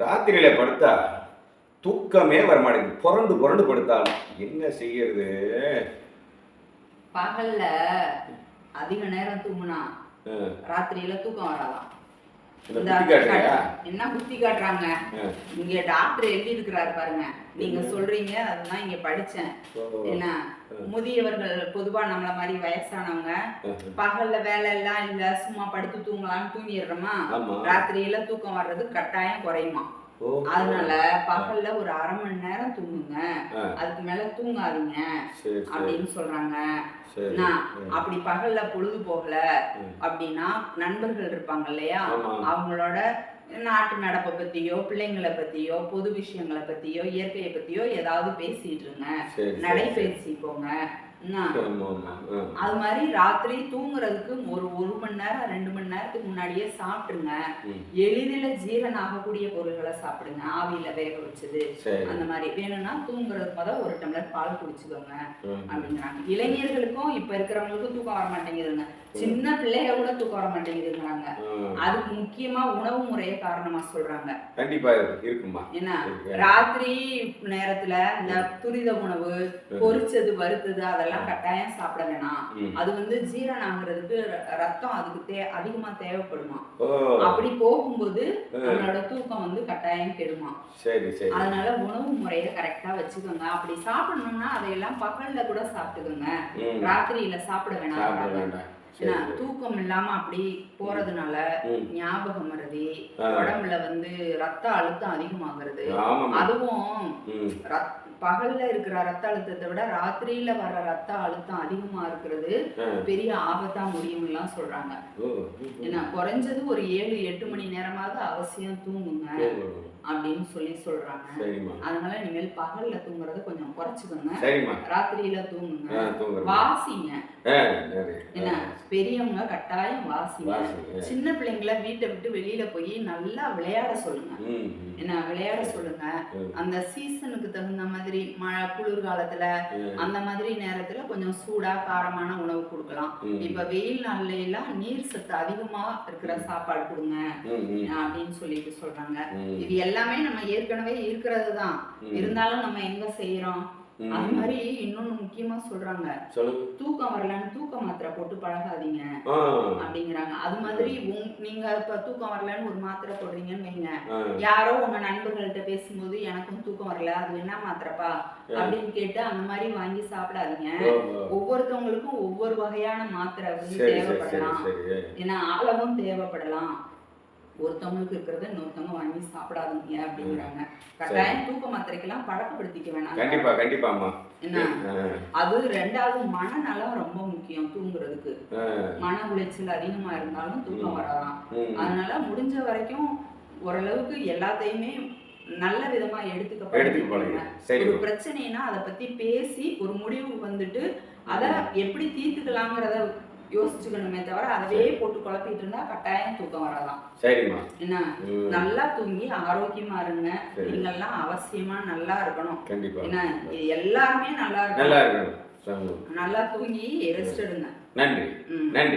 ராத்திரியில படுத்தா தூக்கமே வர மாட்டேங்குது புரண்டு புரண்டு படுத்தாலும் என்ன செய்யறது? பகல்ல அதிக நேரம் தூங்குனா ராத்திரியில தூக்கம் வராதாம் இந்த இந்த குத்தி காட்டுறியா என்ன குத்தி காட்டுறாங்க? இங்க டாக்டர் எழுதி இருக்கிறாரு பாருங்க. நீங்க சொல்றீங்க அதுதான் இங்க படிச்சேன். என்ன? முதியவர்கள் பொதுவா நம்மள மாதிரி வயசானவங்க பகல்ல வேலை எல்லாம் இல்ல சும்மா படுத்து தூங்கலாம்னு தூங்கிடுறோமா? ராத்திரியில தூக்கம் வர்றது கட்டாயம் குறையுமா? அதனால பகல்ல ஒரு அரை மணி நேரம் தூங்குங்க. அதுக்கு மேல தூங்காதீங்க. அப்படின்னு சொல்றாங்க. அப்படி பகல்ல பொழுது போகல. அப்படின்னா நண்பர்கள் இருப்பாங்க இல்லையா. அவங்களோட நாட்டு நடப்பை பத்தியோ பிள்ளைங்களை பத்தியோ பொது விஷயங்களை பத்தியோ இயற்கையை பத்தியோ ஏதாவது பேசிட்டு இருங்க. நடைபயிற்சி போங்க. அது மாதிரி ராத்திரி தூங்குறதுக்கு ஒரு மணி நேரம் ரெண்டு மணி நேரத்துக்கு முன்னாடியே சாப்பிட்டுருங்க எளிதில் ஜீரணம் ஆகக்கூடிய பொருள்களை சாப்பிடுங்க. ஆவியில வேக வச்சது அந்த மாதிரி. வேணும்னா தூங்குறதுக்கு முத ஒரு டம்ளர் பால் குடிச்சுக்கோங்க அப்படிங்கிறாங்க. இளைஞர்களுக்கும் இப்ப இருக்கிறவங்களுக்கும் தூக்கம் வர மாட்டேங்குதுங்க. சின்ன பிள்ளைக கூட தூக்கம் வர மாட்டேங்குதுங்கிறாங்க. அதுக்கு முக்கியமா உணவு முறையை காரணமா சொல்றாங்க. கண்டிப்பா இருக்கு, இருக்குமா? என்ன. ராத்திரி நேரத்துல இந்த துரித உணவு பொரிச்சது வறுத்தது அதெல்லாம் கட்டாயம் சாப்பிட வேணாம். அது வந்து ஜீரணம் ஆகுறதுக்கு ரத்தம் அதுக்கு தே அதிகமா தேவைப்படுமா? அப்படி போகும்போது நம்மளோட தூக்கம் வந்து கட்டாயம் கெடுமா? சரி சரி. அதனால உணவு முறையை கரெக்டா வச்சுக்கோங்க. அப்படி சாப்பிடணும்னா அதையெல்லாம் பகல்ல கூட சாப்பிட்டுக்கோங்க. ராத்திரியில சாப்பிட வேணாம் தூக்கம் இல்லாம அப்படி போறதுனால ம். ஞாபக மறதி. உடம்புல வந்து ரத்த அழுத்தம் அதிகமாகிறது. அதுவும் ம். ரத்- பகல்ல இருக்கிற ரத்த அழுத்தத்தை விட ராத்திரியில வர்ற ரத்த அழுத்தம் அதிகமா இருக்கிறது. பெரிய ஆபத்தா முடியும்லாம் சொல்றாங்க. ஓ. ம், ஏன்னா குறைஞ்சது ஒரு ஏழு எட்டு மணி நேரமாவது அவசியம் தூங்குங்க. அப்படின்னு சொல்லி சொல்றாங்க. அதனால இனிமேல் பகல்ல தூங்குறத கொஞ்சம் குறைச்சுக்கோங்க. ராத்திரியில தூங்குங்க. வாசிங்க. என்ன? பெரியவங்க கட்டாயம் வாசிங்க. சின்ன பிள்ளைங்கள வீட்டை விட்டு வெளியில போய் நல்லா விளையாட சொல்லுங்க. என்ன விளையாட சொல்லுங்க. அந்த சீசனுக்கு தகுந்த மாதிரி மழை குளிர்காலத்துல ம். அந்த மாதிரி நேரத்துல கொஞ்சம் சூடா காரமான உணவு கொடுக்கலாம். இப்ப வெயில் நாள்ல எல்லாம் நீர் சத்து அதிகமா இருக்கிற சாப்பாடு கொடுங்க. அப்படின்னு சொல்லிட்டு சொல்றாங்க. இது எல்லாமே நம்ம ஏற்கனவே இருக்கிறது தான். இருந்தாலும் நம்ம எங்க செய்யறோம். அது மாதிரி இன்னொன்னு முக்கியமா சொல்றாங்க. தூக்கம் வரலன்னு தூக்க மாத்திரை போட்டு பழகாதீங்க அப்படிங்கிறாங்க. அது மாதிரி நீங்க இப்ப தூக்கம் வரலன்னு ஒரு மாத்திரை போடுறீங்கன்னு வைங்க. யாரோ உங்க நண்பர்கள்ட்ட பேசும்போது எனக்கும் தூக்கம் வரல அது என்ன மாத்திரைப்பா? அப்படின்னு கேட்டு அந்த மாதிரி வாங்கி சாப்பிடாதீங்க. ஒவ்வொருத்தவங்களுக்கும் ஒவ்வொரு வகையான மாத்திரை தேவைப்படலாம். ஏன்னா அளவும் தேவைப்படலாம். ஒருத்தவங்களுக்கு இருக்கிறத இன்னொருத்தவங்க வாங்கி சாப்பிடாதீங்க அப்படிங்கிறாங்க. கட்டாயம் தூக்க மாத்திரைக்கெல்லாம் பழக்கப்படுத்திக்க வேணாம். கண்டிப்பா ஆ, அது ரெண்டாவது மனநலம் ரொம்ப முக்கியம் தூங்குறதுக்கு. மன உளைச்சல் அதிகமா இருந்தாலும் தூக்கம் வராதாம். ம். அதனால முடிஞ்ச வரைக்கும் ஓரளவுக்கு எல்லாத்தையுமே நல்ல விதமா எடுத்துக்க ஒரு பிரச்சனைனா அதை பத்தி பேசி ஒரு முடிவு வந்துட்டு அதை எப்படி தீர்த்துக்கலாங்கிறத யோசிச்சுக்கணுமே தவிர அதவே போட்டு குழப்பிட்டு இருந்தா கட்டாயம் தூக்கம் வராதாம். சரிம்மா. என்ன? நல்லா தூங்கி ஆரோக்கியமா இருங்க. நீங்கெல்லாம் அவசியமா நல்லா இருக்கணும். கண்டிப்பா. என்ன? எல்லாருமே நல்லா இருக்கணும். நல்லா இருக்கணும். சொல்லுங்க. நல்லா தூங்கி ரெஸ்ட் எடுங்க. நன்றி. நன்றி.